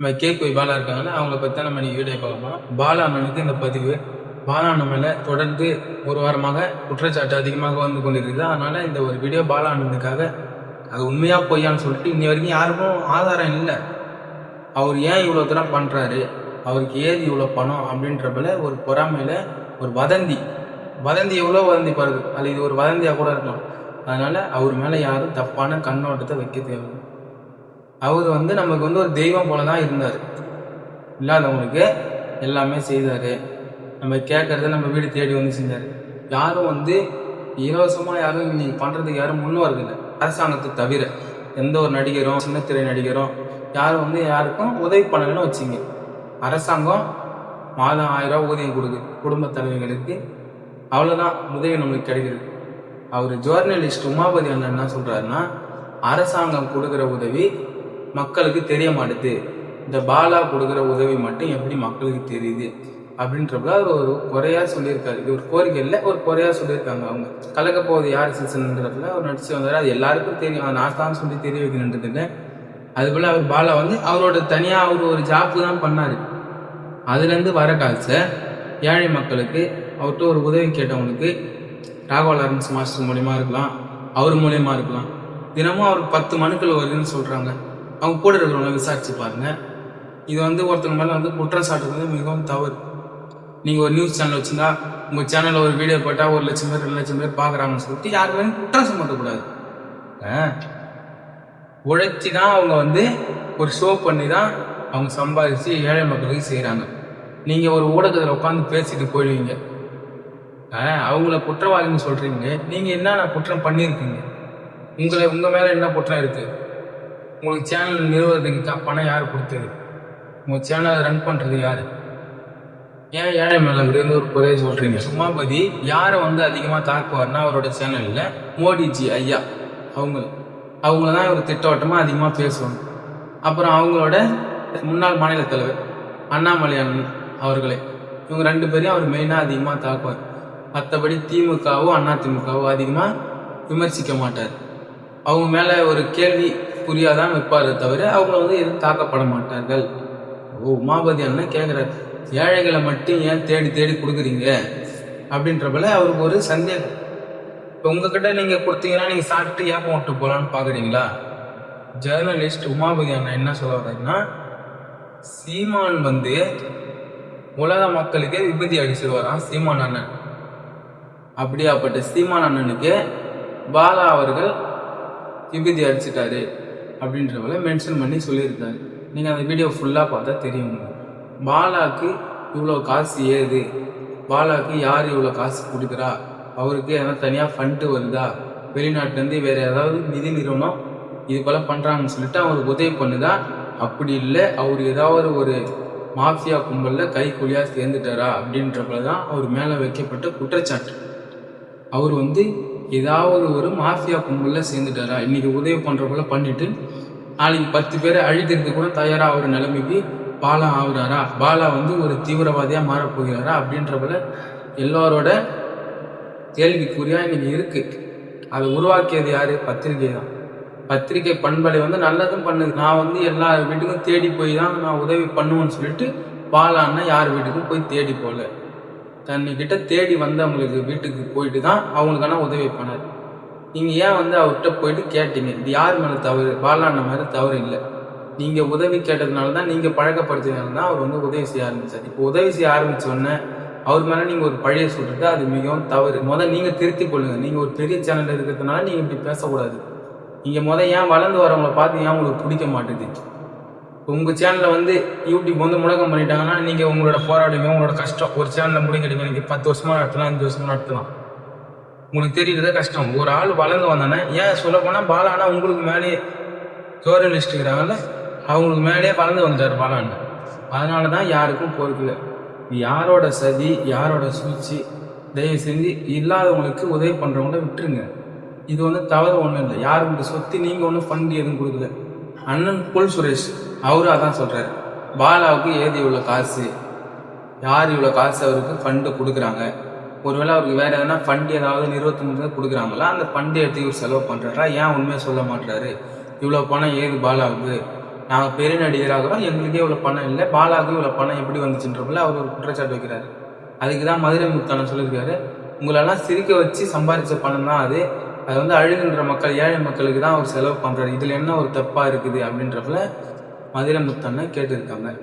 நம்ம கே போய் பாலா இருக்காங்கன்னா அவங்கள பற்றி தான் நம்ம இன்னைக்கு வீடியோ பார்க்கலாம். பாலா அண்ணனுக்கு இந்த பதிவு. பாலா அண்ணன் மேலே தொடர்ந்து ஒரு வாரமாக குற்றச்சாட்டு அதிகமாக வந்து கொண்டிருக்குது. அதனால் இந்த ஒரு வீடியோ பாலா அண்ணனுக்காக அது உண்மையாக பொய்யான்னு சொல்லிட்டு இன்னி வரைக்கும் யாருக்கும் ஆதாரம் இல்லை. அவர் ஏன் இவ்வளோ தூரம் பண்ணுறாரு அவருக்கு ஏது இவ்வளோ பணம் அப்படின்றப்பல ஒரு பொறாமையில் ஒரு வதந்தி. வதந்தி எவ்வளோ வதந்தி பாருது அது இது ஒரு வதந்தியாக கூட இருக்கலாம். அதனால் அவர் மேலே யாரும் தப்பான கண்ணோட்டத்தை வைக்க தேவை அவர் வந்து நமக்கு வந்து ஒரு தெய்வம் போல தான் இருந்தார் இல்லாதவங்களுக்கு எல்லாமே செய்தார். நம்ம கேட்குறத நம்ம வீடு தேடி வந்து செஞ்சார். யாரும் வந்து இலவசமாக யாரும் இன்னைக்கு பண்ணுறதுக்கு யாரும் முன் வரதில்லை அரசாங்கத்தை தவிர எந்த ஒரு நடிகரும் சின்னத்திரை நடிகரும் யாரும் வந்து யாருக்கும் உதவி பண்ணலைன்னு வச்சுங்க. அரசாங்கம் மாதம் ஆயிரம் ரூபா ஊதியம் கொடுக்குது. குடும்ப தலைவர்களுக்கு அவ்வளோதான் உதவி நம்மளுக்கு கிடைக்கிறது. அவர் ஜேர்னலிஸ்ட் உமாபதி அண்ணன் என்ன சொல்கிறாருன்னா அரசாங்கம் கொடுக்குற உதவி மக்களுக்கு தெரிய மாட்டுது இந்த பாலா கொடுக்குற உதவி மட்டும் எப்படி மக்களுக்கு தெரியுது? அப்படின்றப்ப அவர் ஒரு குறையாக சொல்லியிருக்காரு. இது ஒரு கோரிக்கை இல்லை ஒரு குறையாக சொல்லியிருக்காங்க அவங்க. கலக்க போகுது யார் சீசன்ன்றதுல அவர் நடிச்சு வந்தார். அது எல்லாருக்கும் தெரியும். அதை நான் தான் சொல்லி தெரிய வைக்கணுன்றது அதுபோல் அவர் பாலா வந்து அவரோட தனியாக அவர் ஒரு ஜாப்பு தான் பண்ணார். அதுலேருந்து வர காசை ஏழை மக்களுக்கு அவர்கிட்ட ஒரு உதவி கேட்டவங்களுக்கு ராகவா லாரன்ஸ் மாஸ்டர் மூலியமாக இருக்கலாம் அவர் மூலியமாக இருக்கலாம். தினமும் அவர் பத்து மனுக்கள் வருதுன்னு சொல்கிறாங்க அவங்க கூட இருக்கிறவங்க விசாரிச்சு பாருங்க. இது வந்து ஒருத்தங்க மேலே வந்து குற்றம் சாட்டுறது மிகவும் தவறு. நீங்கள் ஒரு நியூஸ் சேனல் வச்சுருந்தா உங்கள் சேனலில் ஒரு வீடியோ போட்டால் ஒரு லட்சம் பேர் ரெண்டு லட்சம் பேர் பார்க்குறாங்கன்னு சொல்லிட்டு யாருமே குற்றம் சுமத்தக்கூடாது ஆ? உழைச்சி தான் அவங்க வந்து ஒரு ஷோ பண்ணி தான் அவங்க சம்பாதிச்சு ஏழை மக்களுக்கு செய்கிறாங்க நீங்கள் ஒரு ஊடகத்தில் உட்காந்து பேசிட்டு போயிடுவீங்க. ஆ, அவங்கள குற்றவாளின்னு சொல்கிறீங்க நீங்கள் என்னென்ன குற்றம் பண்ணியிருக்கீங்க? உங்களை உங்கள் மேலே என்ன குற்றம் இருக்குது உங்களுக்கு சேனல் நிறுவனத்துக்கு பணம் யார் கொடுத்தது? உங்கள் சேனலை ரன் பண்ணுறது யார்? ஏன் ஏழை மேலங்கிறது ஒரு குறைய சொல்கிறீங்க சும்மாபதி யாரை வந்து அதிகமாக தாக்குவார்னா அவரோட சேனலில் மோடிஜி ஐயா. அவங்க அவங்கள தான் இவர் திட்டவட்டமாக அதிகமாக பேசுவாங்க. அப்புறம் அவங்களோட முன்னாள் மாநில தலைவர் அண்ணாமலை அண்ணன் அவர்களே. இவங்க ரெண்டு பேரையும் அவர் மெயினாக அதிகமாக தாக்குவார். மற்றபடி திமுகவோ அண்ணா திமுகவோ அதிகமாக விமர்சிக்க மாட்டார். அவங்க மேலே ஒரு கேள்வி புரியாதான் வைப்பாரே தவிர அவங்க வந்து எதுவும் தாக்கப்பட மாட்டார்கள். ஓ உமாபதி அண்ணன் கேட்குறாரு ஏழைகளை மட்டும் ஏன் தேடி தேடி கொடுக்குறீங்க? அப்படின்றப்பல அவருக்கு ஒரு சந்தேகம். இப்போ உங்ககிட்ட நீங்கள் கொடுத்தீங்கன்னா நீங்கள் சாப்பிட்டு ஏப்பம் விட்டு போகலான்னு பார்க்குறீங்களா ஜேர்னலிஸ்ட் உமாபதி அண்ணன் என்ன சொல்ல வர்றாருன்னா சீமான் வந்து உலக மக்களுக்கே விபதி அடிச்சிருவாராம் சீமான் அண்ணன். அப்படியாப்பட்ட சீமான் அண்ணனுக்கு பாலா அவர்கள் விபதி அடிச்சிட்டாரு. அப்படின்றவரை மென்ஷன் பண்ணி சொல்லியிருக்காரு நீங்கள் அந்த வீடியோ ஃபுல்லாக பார்த்தா தெரியும் பாலாக்கு இவ்வளோ காசு ஏது? பாலாக்கு யார் இவ்வளோ காசு கொடுக்குறா? அவருக்கு எதனா தனியாக ஃபண்டு வருதா? வெளிநாட்டிலேருந்து வேறு ஏதாவது நிதி நிறுவனம் இது போல் பண்ணுறாங்கன்னு சொல்லிட்டு அவருக்கு உதவி பண்ணுதா? அப்படி இல்லை அவர் ஏதாவது ஒரு மாஃபியா கும்பலில் கைக்கூலியாக சேர்ந்துட்டாரா? அப்படின்றப்பல தான் அவர் மேலே வைக்கப்பட்ட குற்றச்சாட்டு. அவர் வந்து ஏதாவது ஒரு மாஃபியா கும்பலில் சேர்ந்துட்டாரா? இன்றைக்கி உதவி பண்ணுற போல பண்ணிட்டு நாளைக்கு பத்து பேரை அழிக்கிறது கூட தயாராக ஒரு நிலைமைக்கு பாலா ஆகுறாரா? பாலா வந்து ஒரு தீவிரவாதியாக மாறப் போகிறாரா? அப்படின்ற போல எல்லாரோட கேள்விக்குறியாக இன்றைக்கி இருக்குது அதை உருவாக்கியது யார்? பத்திரிகை தான். பத்திரிகை பண்பலை வந்து நல்லதும் பண்ணுது. நான் வந்து எல்லா வீட்டுக்கும் தேடி போய் தான் நான் உதவி பண்ணுவேன்னு சொல்லிட்டு பாலான்னா யார் வீட்டுக்கும் போய் தேடி போகல. தன்கிட்ட தேடி வந்து அவங்களுக்கு வீட்டுக்கு போயிட்டு தான் அவங்களுக்கான உதவி பண்ணார். நீங்கள் ஏன் வந்து அவர்கிட்ட போயிட்டு கேட்டீங்க? இது யார் மேலே தவறு? பாலாண்ண மேலே தவறு இல்லை. நீங்கள் உதவி கேட்டதுனால தான் நீங்கள் பழக்கப்படுத்தினால தான் அவர் வந்து உதவி செய்ய ஆரம்பித்தார் இப்போ உதவி செய்ய ஆரம்பிச்ச உடனே அவர் மேலே நீங்கள் ஒரு பழைய சொல்கிறது அது மிகவும் தவறு. முதல் நீங்கள் திருத்தி கொள்ளுங்கள் நீங்கள் ஒரு பெரிய சேனல் இருக்கிறதுனால நீங்கள் இப்படி பேசக்கூடாது. நீங்கள் முதல் ஏன் வளர்ந்து வரவங்கள பார்த்து ஏன் உங்களுக்கு பிடிக்க மாட்டேது உங்கள் சேனலில் வந்து யூடியூப் வந்து முடக்கம் பண்ணிட்டாங்கன்னா நீங்கள் உங்களோட போராட்டமே உங்களோட கஷ்டம் ஒரு சேனலில் முடங்கிடுங்க நீங்க பத்து வருஷமாக நடத்தலாம் அஞ்சு வருஷமாக நடத்தலாம். உங்களுக்கு தெரியுறதே கஷ்டம். ஒரு ஆள் வளர்ந்து வந்தானே ஏன் சொல்ல போனால் பாலானா உங்களுக்கு மேலேயே ஜோர்னலிஸ்ட் இருக்கிறாங்கல்ல அவங்களுக்கு மேலேயே வளர்ந்து வந்தார் பாலான்னு. அதனால தான் யாருக்கும் பொறுக்கல யாரோட சதி யாரோட சூழ்ச்சி தயவு செஞ்சு இல்லாதவங்களுக்கு உதவி பண்ணுறவங்கள விட்டுருங்க. இது வந்து தவறு ஒன்றும் இல்லை. யாருக்கு சொத்து நீங்கள் ஒன்றும் ஃபண்ட் எதுவும் கொடுக்கல. அண்ணன் புல் சுரேஷ். அவரும் அதான் சொல்கிறார் பாலாவுக்கு ஏது இவ்வளோ காசு யார் இவ்வளோ காசு அவருக்கு ஃபண்டு கொடுக்குறாங்க? ஒருவேளை அவருக்கு வேறு எதனா ஃபண்டு ஏதாவது நிறுவனத்து மூலம் கொடுக்குறாங்களா? அந்த ஃபண்டு எடுத்து இவர் செலவு பண்ணுறாரா ஏன் உண்மையை சொல்ல மாட்டாரு இவ்வளோ பணம் ஏது பாலாவுக்கு? நாங்கள் பெரிய நடிகராகிறோம் எங்களுக்கே இவ்வளோ பணம் இல்லை. பாலாவுக்கு இவ்வளோ பணம் எப்படி வந்துச்சுன்றப்பல அவர் ஒரு குற்றச்சாட்டு வைக்கிறாரு. அதுக்கு தான் மதுரை முத்தான சொல்லியிருக்காரு உங்களெல்லாம் சிரிக்க வச்சு சம்பாதிச்ச பணம் தான் அது. அது வந்து அழுகின்ற மக்கள் ஏழை மக்களுக்கு தான் அவர் செலவு பண்ணுறாரு இதில் என்ன ஒரு தப்பாக இருக்குது? அப்படின்றப்பல மதுரை முத்தண்ணன் கேட்டிருக்காங்க.